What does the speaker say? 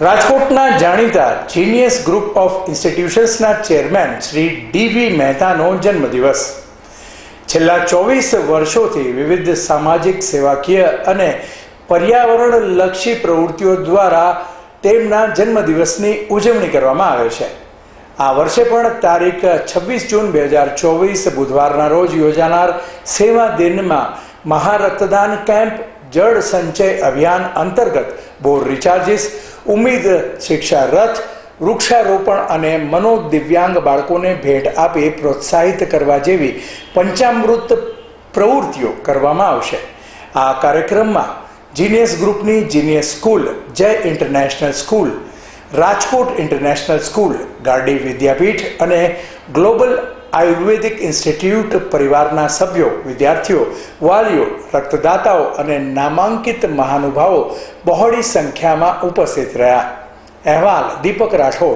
રાજકોટના જાણીતા genius group of ઇન્સ્ટિટ્યુશન્સના ચેરમેન શ્રી ડીવી મહેતાનો જન્મદિવસ. છેલ્લા ચોવીસ વર્ષોથી વિવિધ સામાજિક, સેવાકીય અને પર્યાવરણલક્ષી પ્રવૃત્તિઓ દ્વારા તેમના જન્મદિવસની ઉજવણી કરવામાં આવે છે. આ વર્ષે પણ તારીખ છવ્વીસ જૂન બે હજાર ચોવીસ બુધવારના રોજ યોજાનાર સેવા દિનમાં મહારક્તદાન કેમ્પ જળ સંચય અભિયાન અંતર્ગત બોર રિચાર્જિસ ઉમ્મીદ શિક્ષા રથ વૃક્ષારોપણ અને મનોદિવ્યાંગ બાળકોને ભેટ આપી પ્રોત્સાહિત કરવા જેવી પંચામૃત પ્રવૃત્તિઓ કરવામાં આવશે. આ કાર્યક્રમમાં જીનિયસ ગ્રુપની Genius school, Jay international school, Rajkot international school, Gardi Vidyapith અને ગ્લોબલ આયુર્વેદિક ઇન્સ્ટિટ્યૂટ પરિવારના સભ્યો, વિદ્યાર્થીઓ, વાલીઓ, રક્તદાતાઓ અને નામાંકિત મહાનુભાવો બહોળી સંખ્યામાં ઉપસ્થિત રહ્યા. અહેવાલ દીપક રાઠોડ.